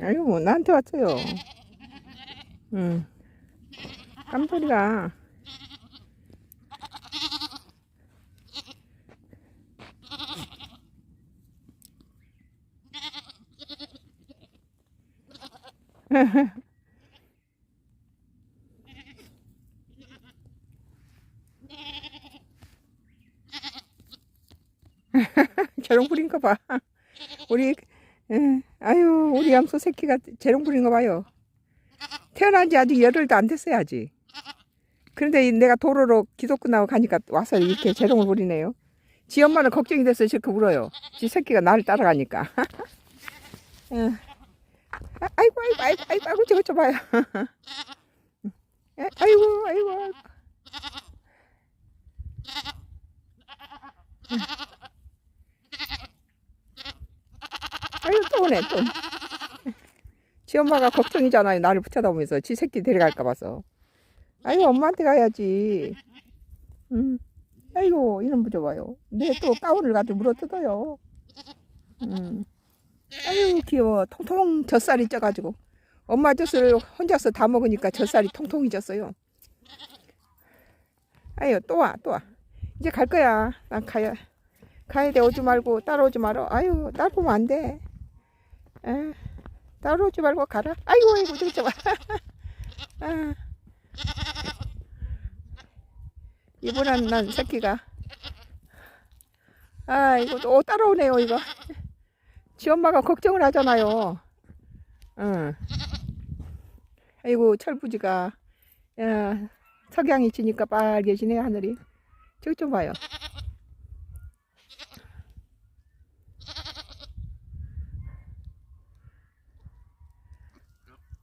아이고 뭐 나한테 왔어요. 응. 재롱 부린 거 봐. 우리 예, 아유 우리 염소 새끼가 재롱 부린 거 봐요. 태어난 지 아직 열흘도 안 아직. 그런데 이 내가 도로로 기도 끝나고 가니까 와서 이렇게 재롱을 부리네요. 지 엄마는 걱정이 돼서 저렇게 울어요. 지 새끼가 나를 따라가니까. 예. 아, 아이고 아이고 아이고 아이고 아이고 저거 좀 봐요. 예, 아이고 아이고. 아유 또 오네 또. 지 엄마가 걱정이잖아요. 나를 붙여다보면서 지 새끼 데려갈까 봐서. 아유 엄마한테 가야지. 음. 아이고 이놈 보줘봐요. 내또 가운을 가지고 물어 뜯어요. 음. 아유 귀여워. 통통 젖살이 쪄가지고. 엄마 젖을 혼자서 다 먹으니까 젖살이 통통이 졌어요. 아유 또 와 또 와. 이제 갈 거야. 난 가야. 가야 돼. 오지 말고 따라오지 마라. 아유 따라오면 안 돼. 에, 따라오지 말고 가라. 아이고 아이고 저기 봐. 아. 이번엔 난 새끼가. 아 이거 또 따라오네요 이거. 지 엄마가 걱정을 하잖아요. 응. 아이고 철부지가 야, 석양이 지니까 빨개지네 하늘이. 저기 좀 봐요.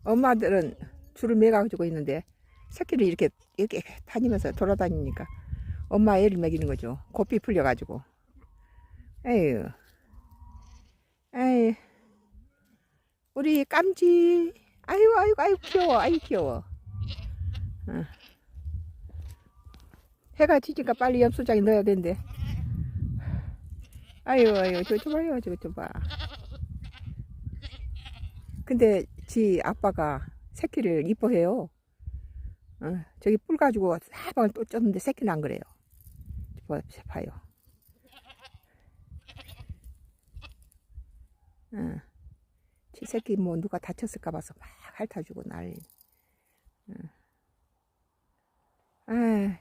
엄마들은 줄을 매가지고 있는데 새끼를 이렇게 이렇게 다니면서 돌아다니니까 엄마 애를 먹이는 거죠. 고삐 풀려가지고. 에휴. 에이. 우리 깜지. 아유, 아유, 아유, 귀여워. 아유, 귀여워. 어. 해가 지니까 빨리 염소장에 넣어야 된대. 아유, 아유, 저거 좀 봐요, 저거 좀 봐. 근데 지 아빠가 새끼를 이뻐해요. 어, 저기 뿔 가지고 사방을 또 쪘는데 새끼는 안 그래요. 봐, 봐요. 어, 지 새끼 뭐 누가 다쳤을까 봐서 막 핥아주고 난리. 어. 아,